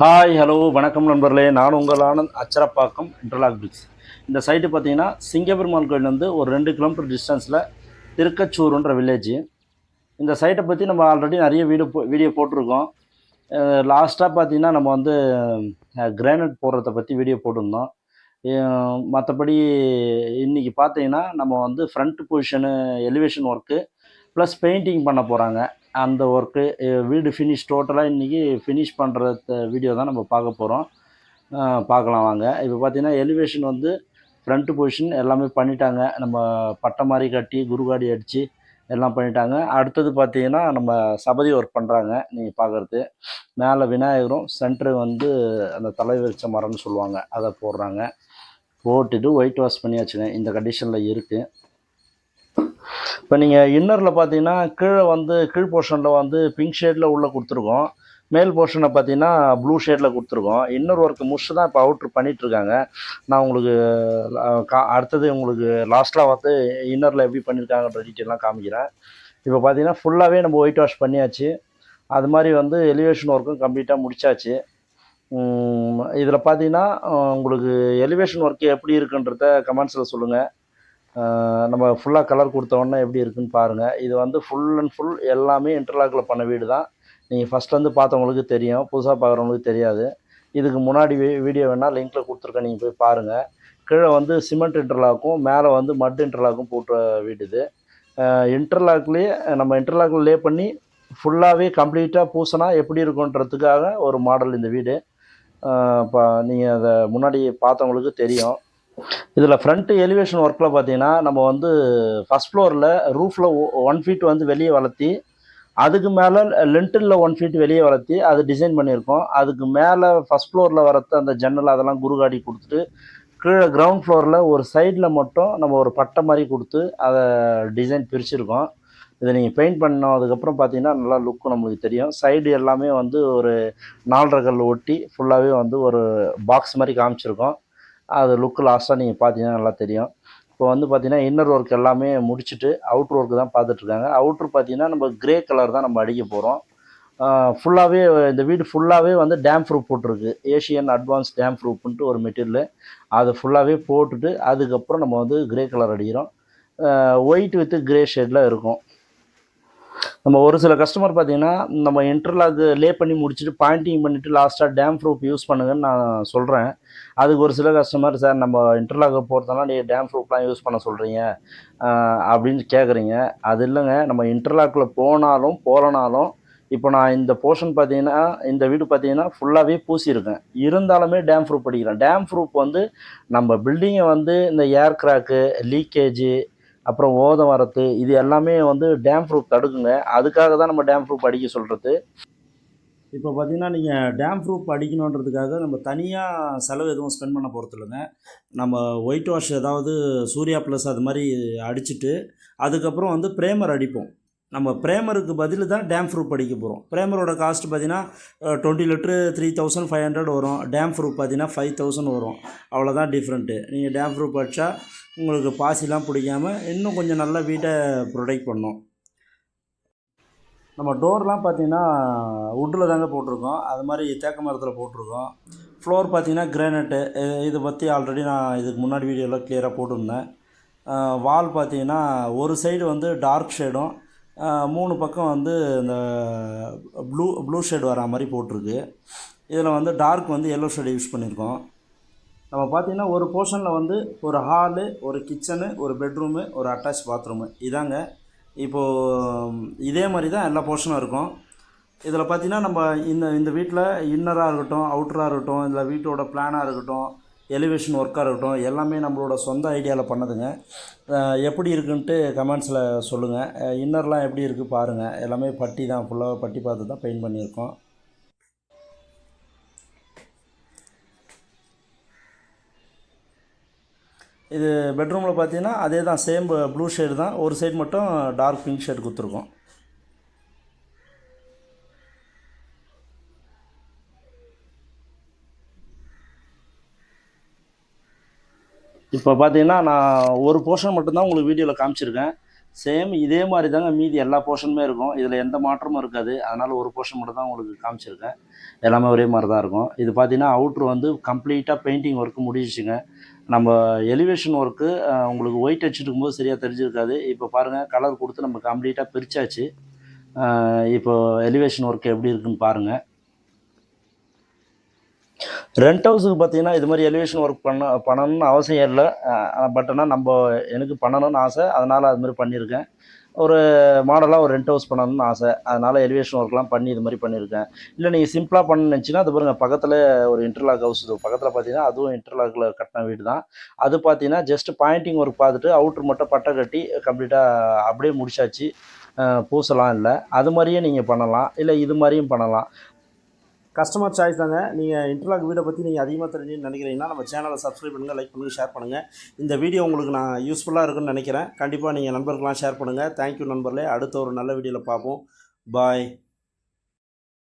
Hi hello வணக்கம் நண்பர்களே. நான் உங்கள் ஆனந்த் அச்சரப்பாக்கம் இன்டர்லாக் பிரிக்ஸ் இந்த சைட்டு பார்த்தீங்கன்னா சிங்கப்பெருமாள் கோயிலேருந்து ஒரு ரெண்டு கிலோமீட்டர் டிஸ்டன்ஸில் திருக்கச்சூருன்ற வில்லேஜ் இந்த சைட்டை பற்றி நம்ம ஆல்ரெடி நிறைய வீடியோ வீடியோ போட்டிருக்கோம். லாஸ்ட்டாக பார்த்தீங்கன்னா நம்ம வந்து கிரானைட் போடுறத பற்றி வீடியோ போட்டிருந்தோம். மற்றபடி இன்றைக்கி பார்த்தீங்கன்னா நம்ம வந்து front position elevation work plus painting பண்ண போகிறாங்க அந்த ஒர்க்கு வீடு ஃபினிஷ் டோட்டலாக இன்றைக்கி ஃபினிஷ் பண்ணுற வீடியோ தான் நம்ம பார்க்க போகிறோம் பார்க்கலாம் வாங்க. இப்போ பார்த்திங்கன்னா எலிவேஷன் வந்து ஃப்ரண்ட்டு பொசிஷன் எல்லாமே பண்ணிட்டாங்க. நம்ம பட்டை மாதிரி கட்டி குருகாடி அடித்து எல்லாம் பண்ணிட்டாங்க. அடுத்தது பார்த்தீங்கன்னா நம்ம சபதி ஒர்க் பண்ணுறாங்க நீங்கள் பார்க்குறது மேலே விநாயகரும் சென்டரு வந்து அந்த தலை மரம்னு சொல்லுவாங்க. அதை போடுறாங்க. போட்டுட்டு ஒயிட் வாஷ் பண்ணியாச்சுங்க. இந்த கண்டிஷனில் இருக்குது இப்போ நீங்கள் இன்னரில் பார்த்தீங்கன்னா கீழே வந்து கீழ் போர்ஷனில் வந்து பிங்க் ஷேடில் உள்ளே கொடுத்துருக்கோம். மேல் போர்ஷனை பார்த்தீங்கன்னா ப்ளூ ஷேடில் கொடுத்துருக்கோம். இன்னர் ஒர்க்கு முடிச்சு தான் இப்போ அவுட்ரு பண்ணிகிட்ருக்காங்க நான் உங்களுக்கு கா அடுத்தது உங்களுக்கு லாஸ்ட்டாக வந்து இன்னரில் எப்படி பண்ணியிருக்காங்கன்ற டீட்டெயிலாம் காமிக்கிறேன். இப்போ பார்த்தீங்கன்னா ஃபுல்லாகவே நம்ம ஒயிட் வாஷ் பண்ணியாச்சு. அது மாதிரி வந்து எலிவேஷன் ஒர்க்கும் கம்ப்ளீட்டாக முடிச்சாச்சு. இதில் பார்த்தீங்கன்னா உங்களுக்கு எலிவேஷன் ஒர்க்கு எப்படி இருக்குன்றத கமெண்ட்ஸில் சொல்லுங்கள் நம்ம ஃபுல்லாக கலர் கொடுத்தோன்னே எப்படி இருக்குன்னு பாருங்கள் இது வந்து ஃபுல் அண்ட் ஃபுல் எல்லாமே இன்டர்லாக்கில் பண்ண வீடு தான். நீங்கள் ஃபஸ்ட்லேருந்து பார்த்தவங்களுக்கு தெரியும். புதுசாக பார்க்குறவங்களுக்கு தெரியாது. இதுக்கு முன்னாடி வீ வீடியோ வேணால் லிங்க்கில் கொடுத்துருக்கேன். நீங்கள் போய் பாருங்கள் கீழே வந்து சிமெண்ட் இன்டர்லாக்கும் மேலே வந்து மட் இன்டர்லாக்கும் போட்ட வீடு இது. இன்டர்லாக்லேயே நம்ம இன்டர்லாக்கில் லே பண்ணி ஃபுல்லாகவே கம்ப்ளீட்டாக பூசினா எப்படி இருக்குன்றதுக்காக ஒரு மாடல் இந்த வீடு. இப்போ நீங்கள் அதை முன்னாடி பார்த்தவங்களுக்கு தெரியும். இதில் ஃப்ரண்ட் எலிவேஷன் ஒர்க்கில் பார்த்தீங்கன்னா நம்ம வந்து ஃபஸ்ட் ஃப்ளோரில் ரூஃபில் ஒன் ஃபீட் வந்து வெளியே வளர்த்தி அதுக்கு மேலே லென்டனில் ஒன் ஃபீட் வெளியே வளர்த்தி அது டிசைன் பண்ணியிருக்கோம். அதுக்கு மேலே ஃபஸ்ட் ஃப்ளோரில் வரத்த அந்த ஜன்னல் அதெல்லாம் குருகாடி கொடுத்துட்டு கீழே கிரவுண்ட் ஃப்ளோரில் ஒரு சைடில் மட்டும் நம்ம ஒரு பட்டை மாதிரி கொடுத்து அதை டிசைன் பிரிச்சுருக்கோம். இதை நீங்கள் பெயிண்ட் பண்ணதுக்கப்புறம் பார்த்தீங்கன்னா நல்லா லுக்கு நம்மளுக்கு தெரியும். சைடு எல்லாமே வந்து ஒரு நாலரை கல் ஒட்டி ஃபுல்லாகவே வந்து ஒரு பாக்ஸ் மாதிரி காமிச்சிருக்கோம். அது லுக்கு லாஸ்ட்டாக நீங்கள் பார்த்தீங்கன்னா நல்லா தெரியும். இப்போ வந்து பார்த்தீங்கன்னா இன்னர் ஒர்க் எல்லாமே முடிச்சுட்டு அவுட்ரு ஒர்க்கு தான் பார்த்துட்ருக்காங்க அவுட்ரு பார்த்தீங்கன்னா நம்ம கிரே கலர் தான் நம்ம அடிக்க போகிறோம் ஃபுல்லாகவே இந்த வீடு ஃபுல்லாகவே வந்து டேம் ப்ரூஃப் போட்டிருக்கு. ஏஷியன் அட்வான்ஸ் டேம் ப்ரூஃப்ன்ட்டு ஒரு மெட்டீரியல் அதை ஃபுல்லாகவே போட்டுட்டு அதுக்கப்புறம் நம்ம வந்து கிரே கலர் அடிக்கிறோம். ஒயிட் வித்து கிரே ஷேடில் இருக்கும். நம்ம ஒரு சில கஸ்டமர் பார்த்தீங்கன்னா நம்ம இன்டர்லாக் லே பண்ணி முடிச்சுட்டு பாயிண்டிங் பண்ணிவிட்டு லாஸ்ட்டாக டேம் ப்ரூஃப் யூஸ் பண்ணுங்கன்னு நான் சொல்கிறேன் அதுக்கு ஒரு சில கஸ்டமர் சார் நம்ம இன்டர்லாக் போகிறதுனால நீங்கள் டேம் ப்ரூஃப்லாம் யூஸ் பண்ண சொல்கிறீங்க அப்படின்னு கேட்குறீங்க அது இல்லைங்க நம்ம இன்டர்லாக்கில் போனாலும் போகலனாலும் இப்போ நான் இந்த போர்ஷன் பார்த்தீங்கன்னா இந்த வீடு பார்த்தீங்கன்னா ஃபுல்லாகவே பூசியிருக்கேன். இருந்தாலுமே டேம் ப்ரூஃப் படிக்கிறேன். டேம் ப்ரூஃப் வந்து நம்ம பில்டிங்கை வந்து இந்த ஏர் கிராக்கு லீக்கேஜு அப்புறம் ஓதம் வரத்து இது எல்லாமே வந்து டேம் ப்ரூஃப் தடுக்குங்க. அதுக்காக தான் நம்ம டேம் ப்ரூஃப் அடிக்க சொல்கிறது இப்போ பார்த்தீங்கன்னா நீங்கள் டேம் ப்ரூஃப் அடிக்கணுன்றதுக்காக நம்ம தனியாக செலவு எதுவும் ஸ்பெண்ட் பண்ண போகிறது இல்லைங்க. நம்ம ஒயிட் வாஷ் ஏதாவது சூர்யா ப்ளஸ் அது மாதிரி அடிச்சுட்டு அதுக்கப்புறம் வந்து ப்ரேமர் அடிப்போம். நம்ம ப்ரேமருக்கு பதில் தான் டேம் ப்ரூஃப் படிக்க போகிறோம் ப்ரேமரோட காஸ்ட் பார்த்தீங்கன்னா twenty litre three thousand five hundred வரும். டேம் ப்ரூஃப் பார்த்தீங்கன்னா ஃபைவ் தௌசண்ட் வரும். அவ்வளோதான் டிஃப்ரெண்ட்டு நீங்கள் டேம் ப்ரூஃப் படித்தா உங்களுக்கு பாசிலாம் பிடிக்காம இன்னும் கொஞ்சம் நல்லா வீட்டை ப்ரொடெக்ட் பண்ணும். நம்ம டோர்லாம் பார்த்தீங்கன்னா உட்டில் தாங்க போட்டிருக்கோம். அது மாதிரி தேக்க மரத்தில் போட்டிருக்கோம். ஃப்ளோர் பார்த்தீங்கன்னா கிரானைட்டு இதை பற்றி ஆல்ரெடி நான் இதுக்கு முன்னாடி வீடியோவில் கிளியராக போட்டிருந்தேன். வால் பார்த்தீங்கன்னா ஒரு சைடு வந்து டார்க் ஷேடும் மூணு பக்கம் வந்து இந்த ப்ளூ ப்ளூ ஷேட் வரா மாதிரி போட்டிருக்கு. இதில் வந்து டார்க் வந்து எல்லோ ஷேடு யூஸ் பண்ணியிருக்கோம். நம்ம பார்த்தீங்கன்னா ஒரு போர்ஷனில் வந்து ஒரு ஹாலு ஒரு கிச்சனு ஒரு பெட்ரூமு ஒரு அட்டாச் பாத்ரூமு இதாங்க. இப்போது இதே மாதிரி தான் எல்லா போர்ஷனும் இருக்கும். இதில் பார்த்தீங்கன்னா நம்ம இந்த இந்த வீட்டில் இன்னராக இருக்கட்டும் அவுட்டராக இருக்கட்டும் இல்லை வீட்டோட பிளானாக இருக்கட்டும் எலிவேஷன் ஒர்க்காக இருக்கட்டும் எல்லாமே நம்மளோட சொந்த ஐடியாவில் பண்ணதுங்க. எப்படி இருக்குன்ட்டு கமெண்ட்ஸில் சொல்லுங்கள் இன்னர்லாம் எப்படி இருக்குது பாருங்கள் எல்லாமே பட்டி தான் ஃபுல்லாக பட்டி பார்த்து தான் பெயிண்ட் பண்ணியிருக்கோம். இது பெட்ரூமில் பார்த்தீங்கன்னா அதே தான் சேம் ப்ளூ ஷேடு தான். ஒரு சைடு மட்டும் டார்க் பிங்க் ஷேட் கொடுத்துருக்கோம். இப்போ பார்த்தீங்கன்னா நான் ஒரு போர்ஷன் மட்டும்தான் உங்களுக்கு வீடியோவில் காமிச்சிருக்கேன். சேம் இதே மாதிரி தாங்க மீதி எல்லா போர்ஷனுமே இருக்கும். இதில் எந்த மாற்றமும் இருக்காது. அதனால் ஒரு போர்ஷன் மட்டும் தான் உங்களுக்கு காமிச்சிருக்கேன். எல்லாமே ஒரே மாதிரி தான் இருக்கும். இது பார்த்தீங்கன்னா அவுட்ரு வந்து கம்ப்ளீட்டாக பெயிண்டிங் ஒர்க்கு முடிஞ்சிச்சுங்க. நம்ம எலிவேஷன் ஒர்க்கு உங்களுக்கு ஒயிட் அடிச்சுட்டு போது சரியாக தெரிஞ்சிருக்காது. இப்போ பாருங்கள் கலர் கொடுத்து நம்ம கம்ப்ளீட்டாக பிரித்தாச்சு இப்போ எலிவேஷன் ஒர்க் எப்படி இருக்குன்னு பாருங்கள் ரெண்ட் ஹவுஸுக்கு பார்த்தீங்கன்னா இது மாதிரி எலிவேஷன் ஒர்க் பண்ண பண்ணணும்னு அவசியம் இல்லை. பட் ஆனால் நம்ம எனக்கு பண்ணணும்னு ஆசை. அதனால் அது மாதிரி பண்ணியிருக்கேன். ஒரு மாடலாக ஒரு ரெண்ட் ஹவுஸ் பண்ணணும்னு ஆசை. அதனால் எலிவேஷன் ஒர்க்லாம் பண்ணி இது மாதிரி பண்ணியிருக்கேன். இல்லை நீங்கள் சிம்பிளாக பண்ண நினச்சிங்கன்னா அது பாருங்கள் பக்கத்தில் ஒரு இன்டர்லாக் ஹவுஸ் பக்கத்தில் பார்த்தீங்கன்னா அதுவும் இன்டர்லாக்கில் கட்டின வீடு தான். அது பார்த்தீங்கன்னா ஜஸ்ட் பாயிண்டிங் ஒர்க் பார்த்துட்டு அவுட்ரு மட்டும் பட்டை கட்டி கம்ப்ளீட்டாக அப்படியே முடிச்சாச்சு. பூசலாம் இல்லை. அது மாதிரியே நீங்கள் பண்ணலாம். இல்லை இது மாதிரியும் பண்ணலாம். கஸ்டமர் சாய்ஸ் தாங்க. நீங்கள் இன்டர்லாக் வீடை பற்றி நீங்கள் அதிகமாக தெரிஞ்சுன்னு நினைக்கிறீங்கன்னா நம்ம சேனலை சப்ஸ்கிரைப் பண்ணுங்கள் லைக் பண்ணுங்கள் ஷேர் பண்ணுங்கள் இந்த வீடியோ உங்களுக்கு நான் யூஸ்ஃபுல்லாக இருக்குன்னு நினைக்கிறேன். கண்டிப்பாக நீங்கள் நண்பர்கள்லாம் ஷேர் பண்ணுங்கள் தேங்க்யூ நண்பர்களே. அடுத்த ஒரு நல்ல வீடியோவில் பார்ப்போம். பாய்